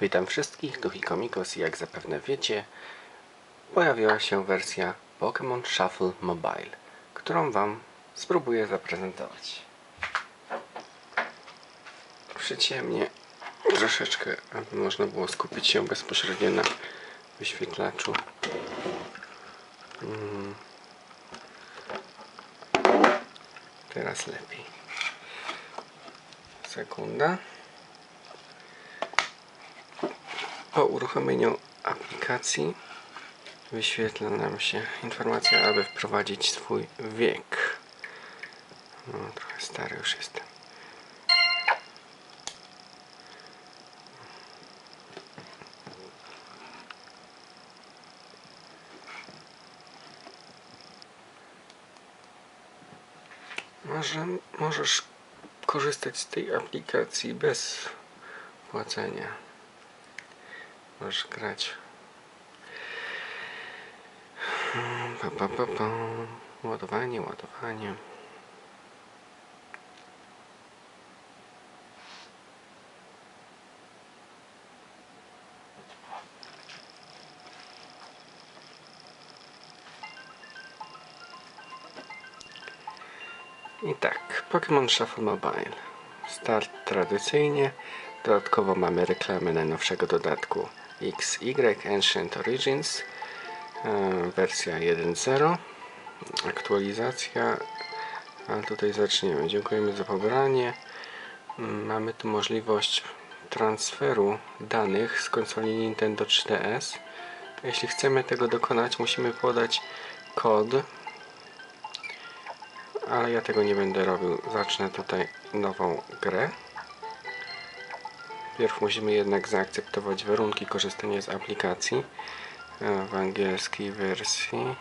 Witam wszystkich, Duch i Komikos i jak zapewne wiecie, pojawiła się wersja Pokémon Shuffle Mobile, którą Wam spróbuję zaprezentować. Przyciemnie troszeczkę, aby można było skupić się bezpośrednio na wyświetlaczu. Mm. Teraz lepiej. Sekunda. Po uruchomieniu aplikacji wyświetla nam się informacja, aby wprowadzić swój wiek. No, trochę stary już jestem. Może możesz korzystać z tej aplikacji bez płacenia. Możesz grać. Pa, pa, pa, pa. Ładowanie, ładowanie. I tak, Pokémon Shuffle Mobile. Start tradycyjnie. Dodatkowo mamy reklamę najnowszego dodatku XY Ancient Origins. e, Wersja 1.0. Aktualizacja. Ale tutaj zaczniemy. Dziękujemy za pobranie. Mamy tu możliwość transferu danych z konsoli Nintendo 3DS. Jeśli chcemy tego dokonać, musimy podać kod ale ja tego nie będę robił. Zacznę tutaj nową grę. Pierw musimy jednak zaakceptować warunki korzystania z aplikacji e, w angielskiej wersji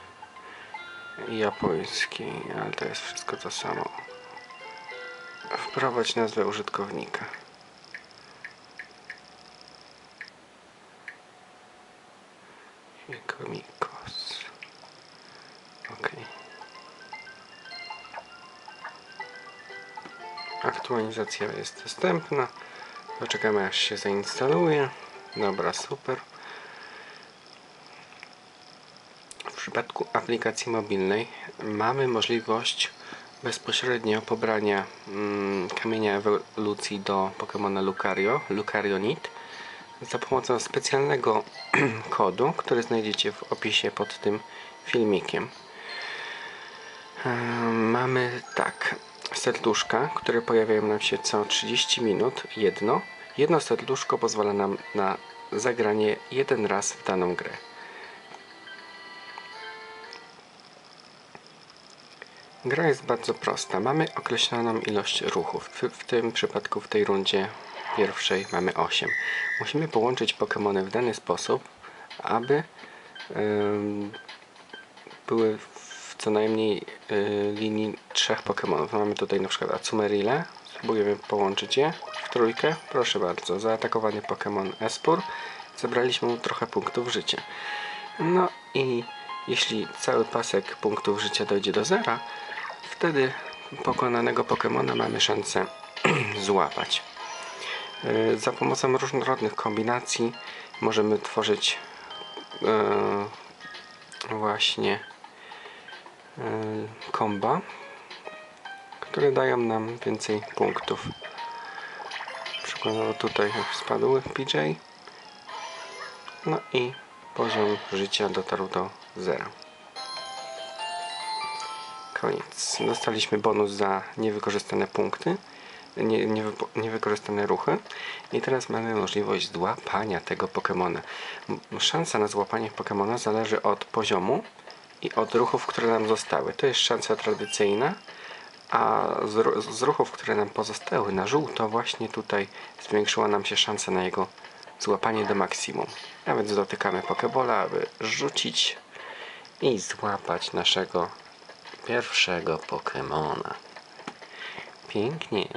i japońskiej, ale to jest wszystko to samo. Wprowadź nazwę użytkownika. Mikomikos. Okej. Aktualizacja jest dostępna. Poczekamy aż się zainstaluje. Dobra, super. W przypadku aplikacji mobilnej mamy możliwość bezpośrednio pobrania mm, kamienia ewolucji do Pokémona Lucario, Lucarionit za pomocą specjalnego kodu, który znajdziecie w opisie pod tym filmikiem. Ehm, Mamy tak, serduszka, które pojawiają nam się co 30 minut, jedno. Jedno serduszko pozwala nam na zagranie jeden raz w daną grę. Gra jest bardzo prosta. Mamy określoną ilość ruchów. W, w tym przypadku w tej rundzie pierwszej mamy 8. Musimy połączyć Pokémony w dany sposób, aby em, były co najmniej y, linii trzech Pokémonów. Mamy tutaj na przykład Azumerile. Spróbujemy połączyć je w trójkę. Proszę bardzo, zaatakowany Pokémon Espur. Zebraliśmy mu trochę punktów życia. No i jeśli cały pasek punktów życia dojdzie do zera, wtedy pokonanego Pokémona mamy szansę złapać. Y, Za pomocą różnorodnych kombinacji możemy tworzyć y, właśnie komba, które dają nam więcej punktów. Przykładowo tutaj spadł PJ. No i poziom życia dotarł do zera. Koniec. Dostaliśmy bonus za niewykorzystane punkty, nie, nie, niewykorzystane ruchy i teraz mamy możliwość złapania tego Pokemona. Szansa na złapanie Pokemona zależy od poziomu i od ruchów, które nam zostały. To jest szansa tradycyjna, a z, z ruchów, które nam pozostały na żółto, właśnie tutaj zwiększyła nam się szansa na jego złapanie do maksimum. A więc dotykamy Pokebola, aby rzucić i złapać naszego pierwszego Pokemona. Pięknie.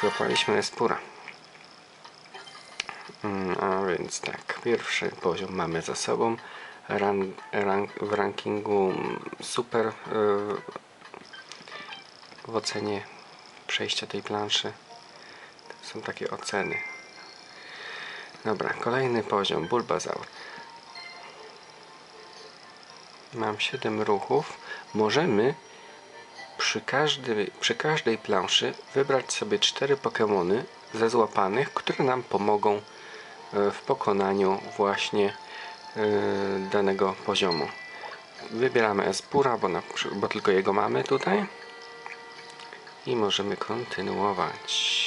Złapaliśmy Espura. Mm, A więc tak, pierwszy poziom mamy za sobą. Ran, ran, w rankingu super yy, w ocenie przejścia tej planszy. To są takie oceny. Dobra, kolejny poziom, Bulbazaur. Mam 7 ruchów. Możemy przy każdej, przy każdej planszy wybrać sobie 4 Pokémony ze złapanych, które nam pomogą e, w pokonaniu właśnie e, danego poziomu. Wybieramy Espura, bo, bo tylko jego mamy tutaj. I możemy kontynuować.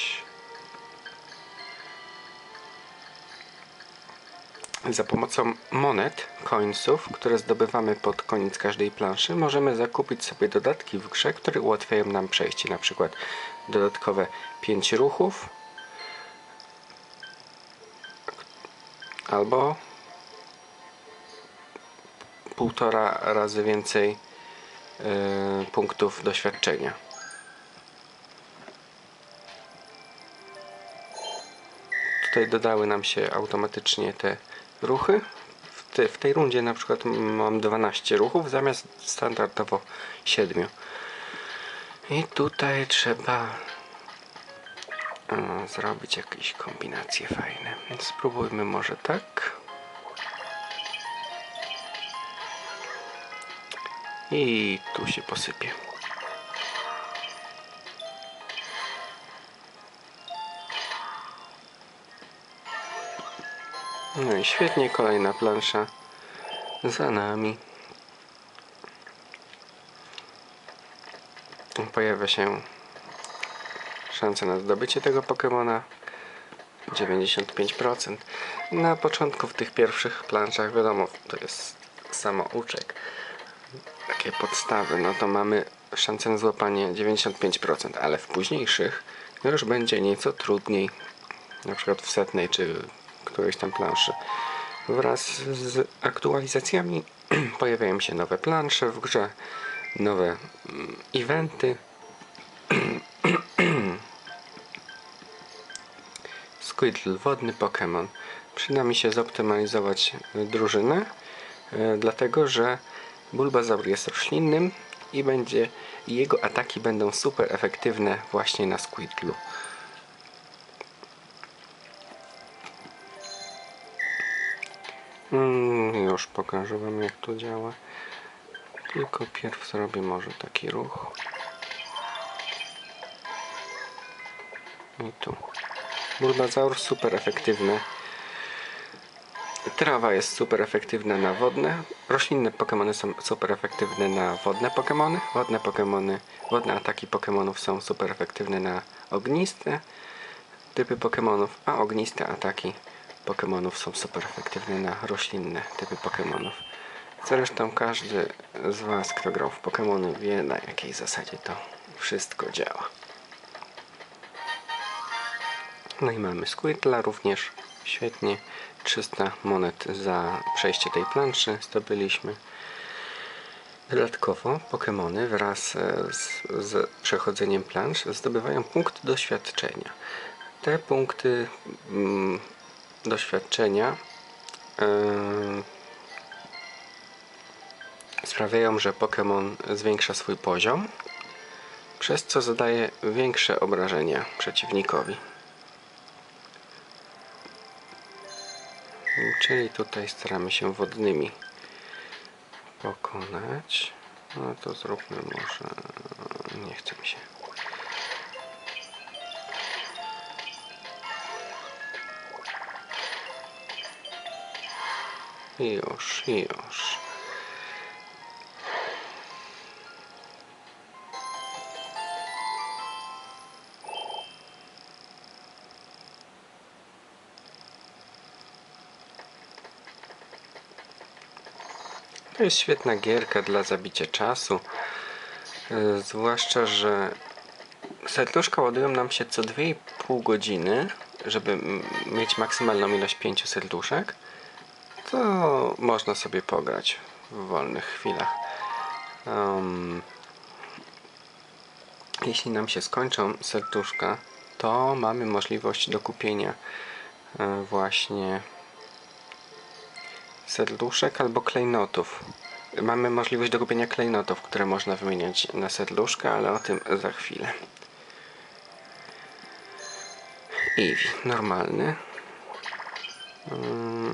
Za pomocą monet, coinsów, które zdobywamy pod koniec każdej planszy, możemy zakupić sobie dodatki w grze, które ułatwiają nam przejście. Na przykład dodatkowe 5 ruchów albo półtora razy więcej e, punktów doświadczenia. Tutaj dodały nam się automatycznie te ruchy. W, te, w tej rundzie na przykład mam 12 ruchów zamiast standardowo 7. I tutaj trzeba e, zrobić jakieś kombinacje fajne. Spróbujmy może tak. I tu się posypie. No i świetnie, kolejna plansza za nami. Pojawia się szansa na zdobycie tego Pokemona. 95%. Na początku w tych pierwszych planszach, wiadomo, to jest samouczek. Takie podstawy, no to mamy szansę na złapanie 95%, ale w późniejszych już będzie nieco trudniej. Na przykład w setnej czy którejś tam planszy. Wraz z aktualizacjami pojawiają się nowe plansze w grze, nowe mm, eventy. Squirtle, wodny Pokémon. Przyda mi się zoptymalizować drużynę, y, dlatego że Bulbasaur jest roślinnym i będzie jego ataki będą super efektywne właśnie na Squirtlu. Mm, już pokażę Wam jak to działa. Tylko pierw zrobię może taki ruch. I tu. Bulbasaur super efektywny. Trawa jest super efektywna na wodne. Roślinne Pokémony są super efektywne na wodne Pokémony. Wodne Pokémony, wodne ataki Pokémonów są super efektywne na ogniste typy Pokémonów, a ogniste ataki Pokémonów są super efektywne na roślinne typy Pokémonów. Zresztą każdy z Was, kto grał w Pokémony, wie na jakiej zasadzie to wszystko działa. No i mamy Squirtla również. Świetnie. 300 monet za przejście tej planszy zdobyliśmy. Dodatkowo Pokémony wraz e, z, z przechodzeniem plansz zdobywają punkt doświadczenia. Te punkty mm, doświadczenia yy, sprawiają, że Pokémon zwiększa swój poziom, przez co zadaje większe obrażenia przeciwnikowi. Czyli tutaj staramy się wodnymi pokonać. No to zróbmy może... Nie chce mi się. Już, już. To jest świetna gierka dla zabicia czasu. E, Zwłaszcza, że serduszka ładują nam się co 2,5 godziny, żeby mieć maksymalną ilość 5 serduszek. To można sobie pograć w wolnych chwilach. Jeśli nam się skończą serduszka, to mamy możliwość dokupienia e, właśnie serduszek albo klejnotów. Mamy możliwość do kupienia klejnotów, które można wymieniać na serduszka, ale o tym za chwilę. Eevee, normalny. Mm.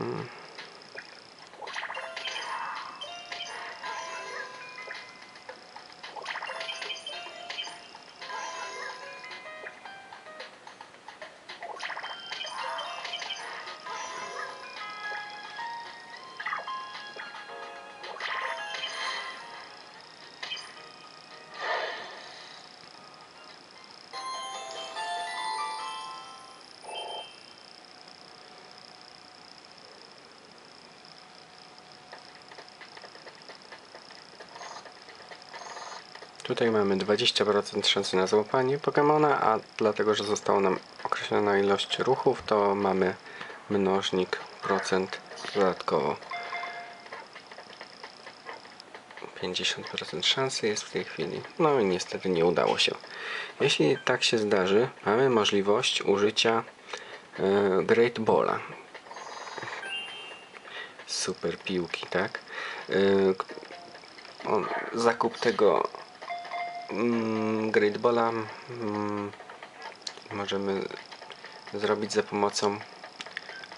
Tutaj mamy 20% szansy na złapanie Pokemona, a dlatego, że została nam określona ilość ruchów, to mamy mnożnik procent dodatkowo. 50% szansy jest w tej chwili. No i niestety nie udało się. Jeśli tak się zdarzy, mamy możliwość użycia e, Great Balla. Super piłki, tak? E, on, zakup tego Great Balla mm, możemy zrobić za pomocą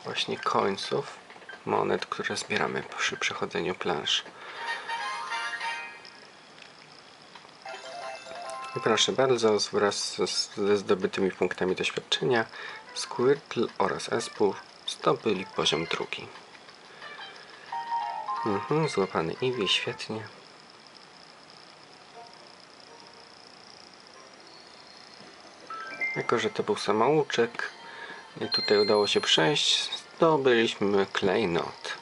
właśnie końców, monet, które zbieramy przy przechodzeniu plansz. I proszę bardzo, wraz ze zdobytymi punktami doświadczenia Squirtle oraz Espur zdobyli poziom drugi. Mhm, złapany Eevee, świetnie. Jako, że to był samouczek i tutaj udało się przejść, zdobyliśmy klejnot,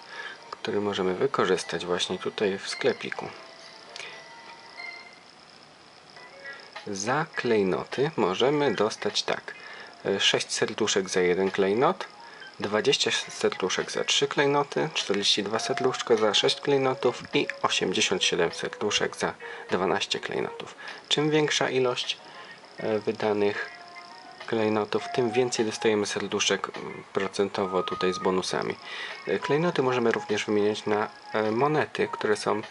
który możemy wykorzystać właśnie tutaj w sklepiku. Za klejnoty możemy dostać tak. e, 6 serduszek za jeden klejnot, 20 serduszek za 3 klejnoty, 42 serduszka za 6 klejnotów i 87 serduszek za 12 klejnotów. Czym większa ilość e, wydanych klejnotów, tym więcej dostajemy serduszek mm, procentowo tutaj z bonusami. E, Klejnoty możemy również wymieniać na e, monety, które są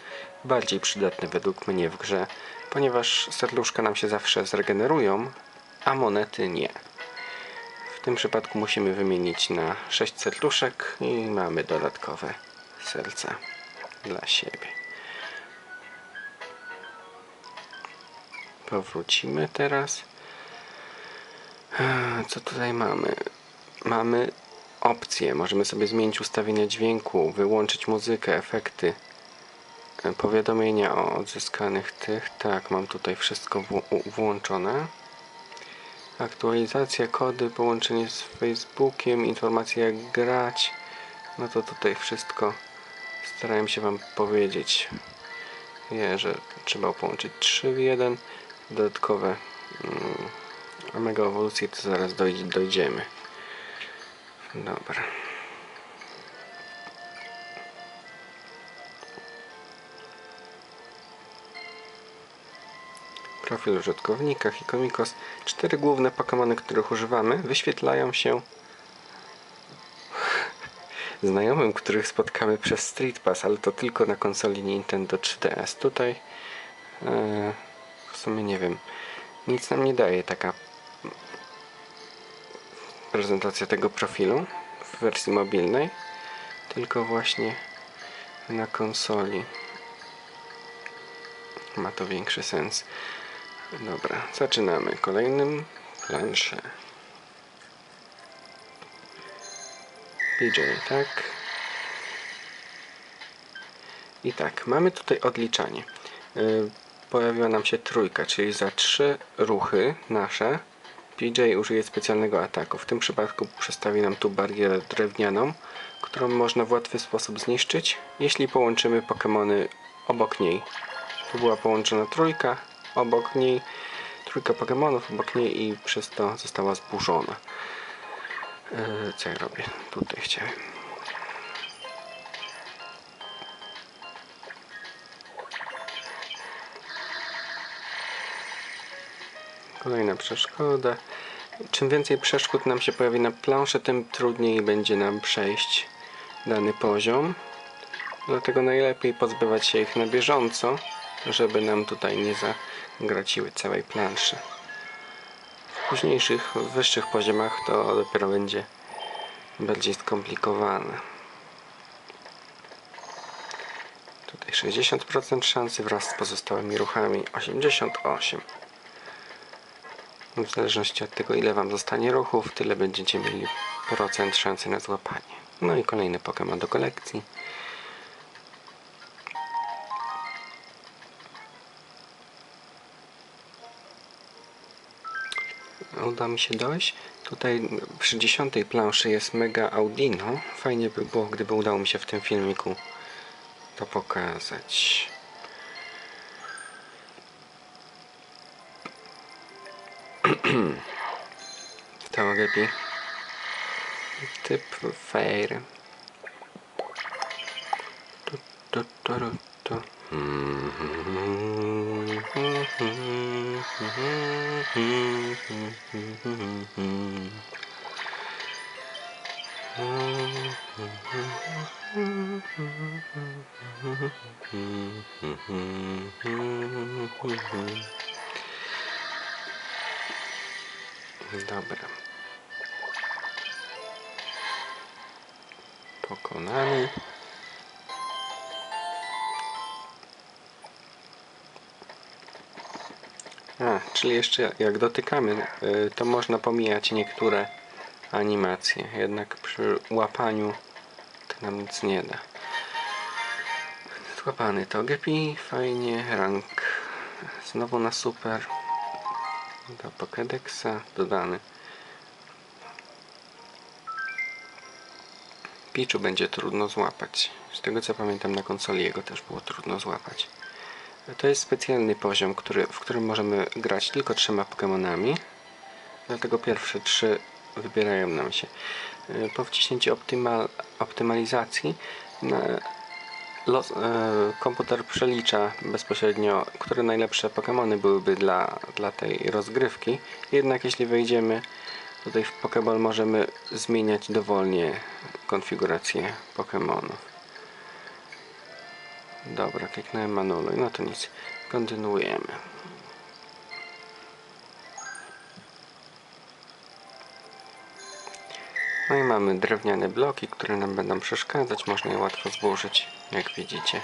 bardziej przydatne według mnie w grze, ponieważ serduszka nam się zawsze zregenerują, a monety nie. W tym przypadku musimy wymienić na 6 serduszek i mamy dodatkowe serca dla siebie. Powrócimy teraz. Co tutaj mamy? Mamy opcje. Możemy sobie zmienić ustawienia dźwięku, wyłączyć muzykę, efekty, e, powiadomienia o odzyskanych tych. Tak, mam tutaj wszystko włączone. Aktualizacja, kody, połączenie z Facebookiem, informacje jak grać. No to tutaj wszystko starałem się Wam powiedzieć. Wie, że trzeba połączyć 3 w 1. Dodatkowe mm, Omega ewolucję to zaraz doj- dojdziemy. Dobra. Profil użytkownika, Hikomikos. Cztery główne Pokémony, których używamy, wyświetlają się znajomym, których spotkamy przez Street Pass, ale to tylko na konsoli Nintendo 3DS. Tutaj e, w sumie nie wiem, nic nam nie daje taka prezentacja tego profilu w wersji mobilnej, tylko właśnie na konsoli ma to większy sens. Dobra, zaczynamy kolejnym plansze. PJ, tak. I tak, mamy tutaj odliczanie. Y, Pojawiła nam się trójka, czyli za trzy ruchy nasze PJ użyje specjalnego ataku. W tym przypadku przedstawi nam tu barierę drewnianą, którą można w łatwy sposób zniszczyć, jeśli połączymy Pokémony obok niej. Tu była połączona trójka, obok niej trójka Pokémonów obok niej i przez to została zburzona. Yy, co ja robię? Tutaj chciałem. Kolejna przeszkoda. Czym więcej przeszkód nam się pojawi na planszy, tym trudniej będzie nam przejść dany poziom. Dlatego najlepiej pozbywać się ich na bieżąco, żeby nam tutaj nie zagraciły całej planszy. W późniejszych, wyższych poziomach to dopiero będzie bardziej skomplikowane. Tutaj 60% szansy wraz z pozostałymi ruchami 88%. W zależności od tego ile Wam zostanie ruchów, tyle będziecie mieli procent szansy na złapanie. No i kolejny Pokémon do kolekcji. uda mi się dojść. Tutaj przy dziesiątej planszy jest Mega Audino. Fajnie by było, gdyby udało mi się w tym filmiku to pokazać. To lepiej. Typ Fair. Tu, tu, tu, tu, tu. Dobra. Pokonany. A, czyli jeszcze jak dotykamy, y, to można pomijać niektóre animacje. Jednak przy łapaniu to nam nic nie da. Złapany to Gepi, fajnie, rank znowu na super. Do Pokédexa dodany. Picchu będzie trudno złapać. Z tego co pamiętam na konsoli jego też było trudno złapać. To jest specjalny poziom, który, w którym możemy grać tylko trzema Pokémonami. Dlatego pierwsze trzy wybierają nam się. Y, Po wciśnięciu optymal, optymalizacji na, los, e, komputer przelicza bezpośrednio, które najlepsze Pokémony byłyby dla, dla tej rozgrywki. Jednak jeśli wejdziemy tutaj w Pokéball możemy zmieniać dowolnie konfigurację Pokémonów. Dobra, kliknąłem anuluj, no to nic. Kontynuujemy. No i mamy drewniane bloki, które nam będą przeszkadzać. Można je łatwo zburzyć, jak widzicie.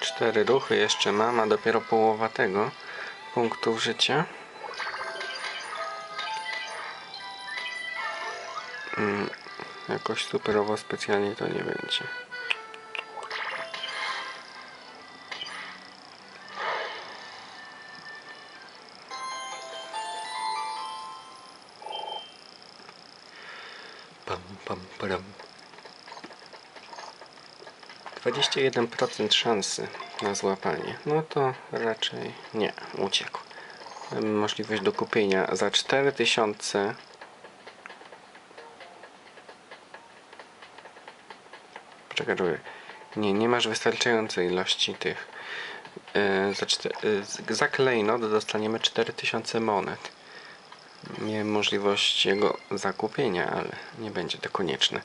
Cztery ruchy jeszcze mam, a dopiero połowa tego punktów życia. Mm, jakoś superowo specjalnie to nie będzie. 21% szansy na złapanie. No to raczej nie, uciekł. Możliwość do kupienia za 4000 Poczekaj, czekaj. Nie, nie masz wystarczającej ilości tych. Yy, za, yy, za klejnot dostaniemy 4000 monet. Miałem możliwość jego zakupienia, ale nie będzie to konieczne.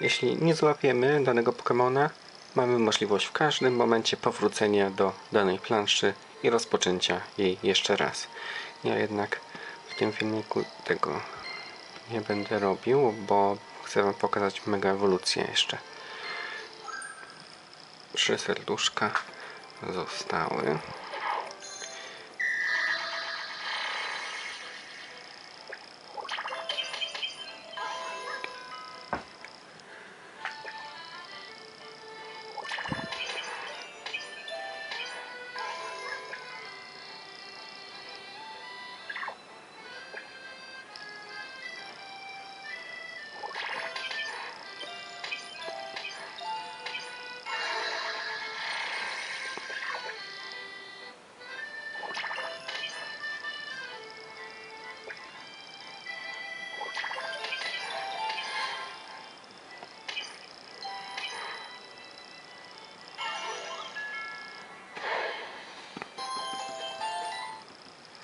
Jeśli nie złapiemy danego Pokemona, mamy możliwość w każdym momencie powrócenia do danej planszy i rozpoczęcia jej jeszcze raz. Ja jednak w tym filmiku tego nie będę robił, bo chcę Wam pokazać mega ewolucję jeszcze. Trzy serduszka zostały.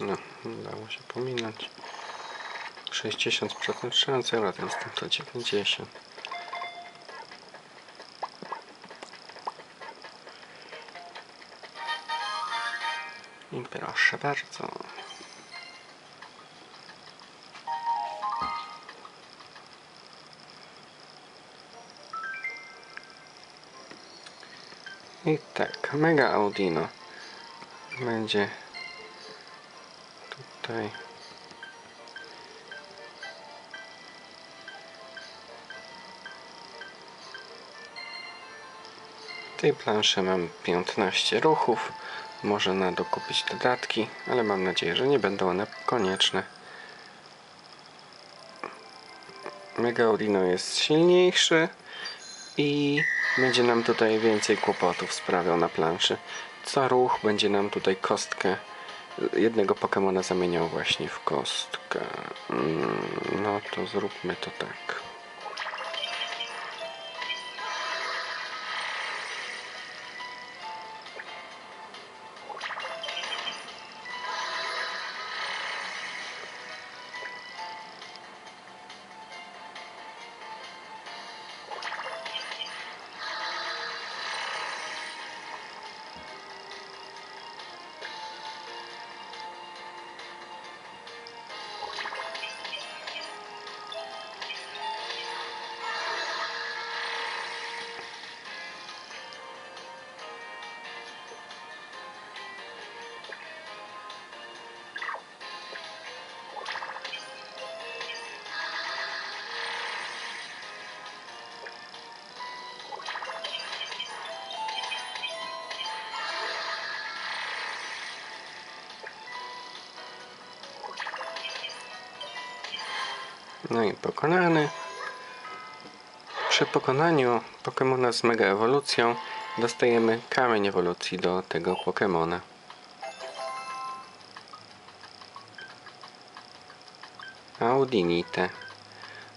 No, udało się pominąć. 60% szans, a teraz to 90. I Proszę bardzo. I tak, Mega Audino będzie tutaj. W tej planszy mam 15 ruchów. Można dokupić dodatki, ale mam nadzieję, że nie będą one konieczne. Mega Audino jest silniejszy i będzie nam tutaj więcej kłopotów sprawiał na planszy. Co ruch będzie nam tutaj kostkę jednego Pokemona zamieniał właśnie w kostkę. Mm, No to zróbmy to tak. No i pokonany. Przy pokonaniu Pokemona z Mega Ewolucją dostajemy kamień ewolucji do tego Pokemona. Audinite,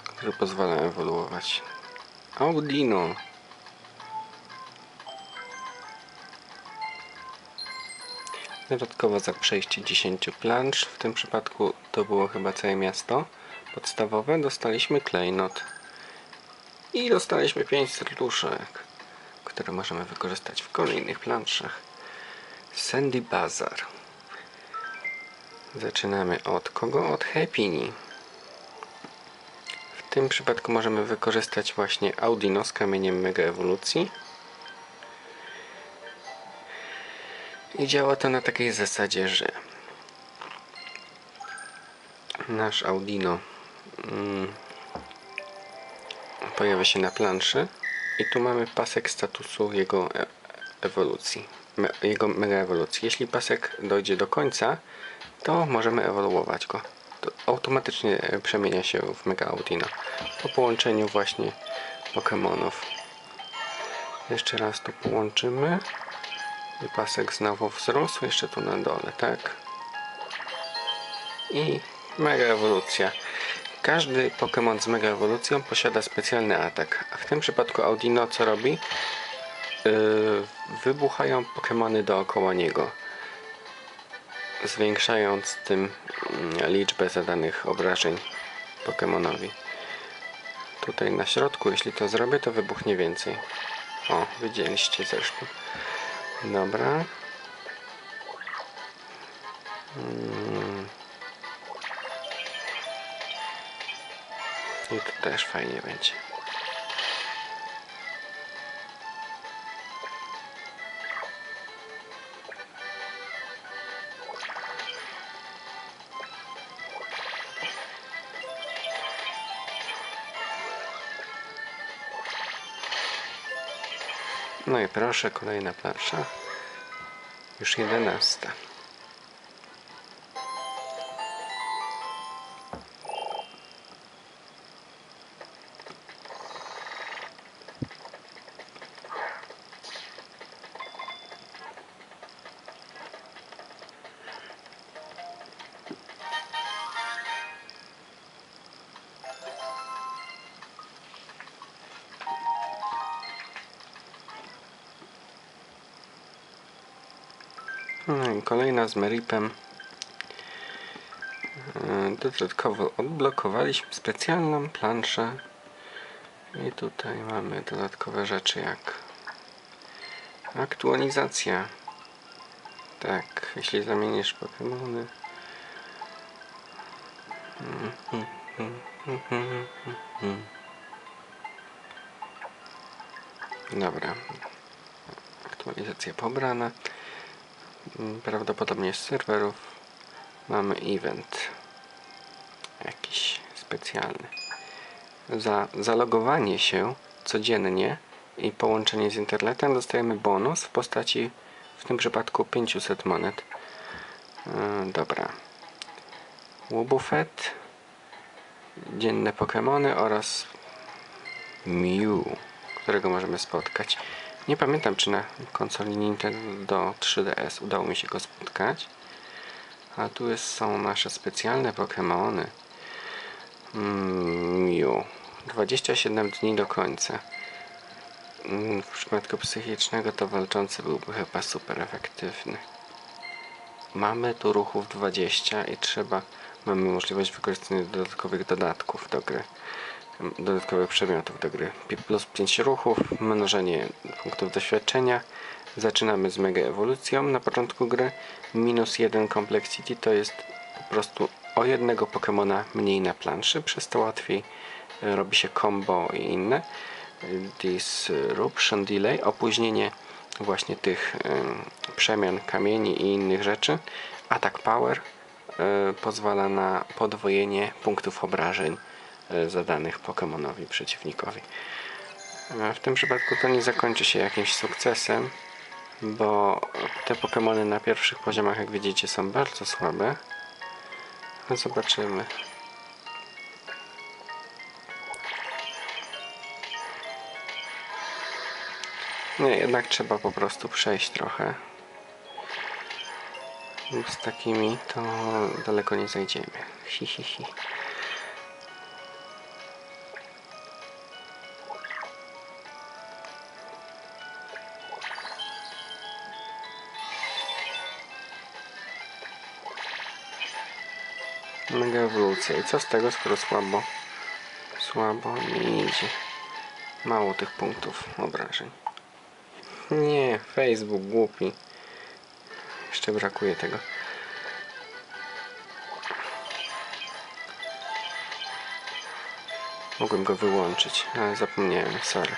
który pozwala ewoluować. Audino. Dodatkowo za przejście 10 plansz, w tym przypadku to było chyba całe miasto podstawowe, dostaliśmy klejnot. I dostaliśmy 5 serduszek, które możemy wykorzystać w kolejnych planszach. Sandy Bazar. Zaczynamy od kogo? Od Happini. W tym przypadku możemy wykorzystać właśnie Audino z kamieniem Mega Ewolucji. I działa to na takiej zasadzie, że nasz Audino pojawia się na planszy i tu mamy pasek statusu jego e- ewolucji, jego mega ewolucji. Jeśli pasek dojdzie do końca, to możemy ewoluować go. To automatycznie przemienia się w mega Audino po połączeniu właśnie Pokemonów. Jeszcze raz to połączymy. I pasek znowu wzrósł, jeszcze tu na dole, tak? I mega ewolucja. Każdy Pokémon z mega ewolucją posiada specjalny atak. A w tym przypadku Audino co robi? Yy, wybuchają Pokémony dookoła niego. Zwiększając tym mm, liczbę zadanych obrażeń Pokémonowi. Tutaj na środku, jeśli to zrobię, to wybuchnie więcej. O, widzieliście zresztą. Dobra. Mm. I też fajnie będzie. No i proszę, kolejna plansza. Już jedenasta. No i kolejna z Meripem. Yy, Dodatkowo odblokowaliśmy specjalną planszę. I tutaj mamy dodatkowe rzeczy jak aktualizacja Tak, jeśli zamienisz Pokemony. Dobra. Aktualizacja pobrana. Prawdopodobnie z serwerów mamy event. Jakiś specjalny. Za zalogowanie się codziennie i połączenie z internetem dostajemy bonus w postaci w tym przypadku 500 monet. Yy, dobra. Łubufet, dzienne Pokémony oraz Mew, którego możemy spotkać. Nie pamiętam, czy na konsoli Nintendo 3DS udało mi się go spotkać. A tu jest, są nasze specjalne Pokémony. Mm, Mew. 27 dni do końca. Mm, W przypadku psychicznego to walczący byłby chyba super efektywny. Mamy tu ruchów 20 i trzeba, mamy możliwość wykorzystania dodatkowych dodatków do gry, dodatkowych przedmiotów do gry. Plus 5 ruchów, mnożenie punktów doświadczenia. Zaczynamy z mega ewolucją na początku gry. Minus 1 complexity to jest po prostu o jednego Pokemona mniej na planszy, przez to łatwiej e, robi się combo i inne. Disruption delay, opóźnienie właśnie tych em, przemian kamieni i innych rzeczy. Attack power e, pozwala na podwojenie punktów obrażeń e, zadanych Pokemonowi przeciwnikowi. E, W tym przypadku to nie zakończy się jakimś sukcesem, bo te Pokemony na pierwszych poziomach, jak widzicie, są bardzo słabe. No Zobaczymy. Nie, jednak trzeba po prostu przejść trochę. Z takimi to daleko nie zajdziemy. Hi, hi, hi. Mega ewolucja. I co z tego, skoro słabo? Słabo nie idzie. Mało tych punktów obrażeń. Nie, Facebook głupi. Jeszcze brakuje tego. Mogłem go wyłączyć, ale zapomniałem, sorry.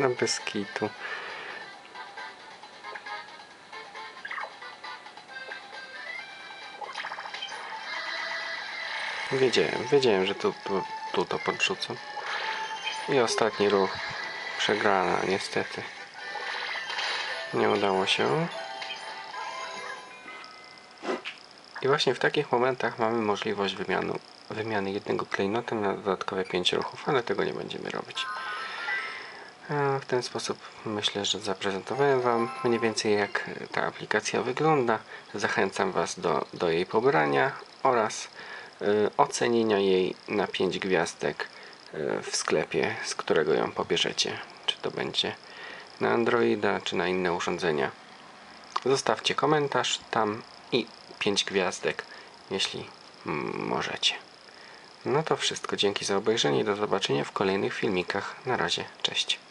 No bez kitu. Wiedziałem, wiedziałem, że tu, tu, tu to podrzucę. I ostatni ruch. Przegrana, niestety. Nie udało się. I właśnie w takich momentach mamy możliwość wymiany jednego klejnota na dodatkowe 5 ruchów, ale tego nie będziemy robić. W ten sposób myślę, że zaprezentowałem Wam mniej więcej jak ta aplikacja wygląda. Zachęcam Was do, do jej pobrania oraz y, ocenienia jej na 5 gwiazdek y, w sklepie, z którego ją pobierzecie. Czy to będzie na Androida, czy na inne urządzenia. Zostawcie komentarz tam i 5 gwiazdek, jeśli mm, możecie. No to wszystko. Dzięki za obejrzenie i do zobaczenia w kolejnych filmikach. Na razie, cześć.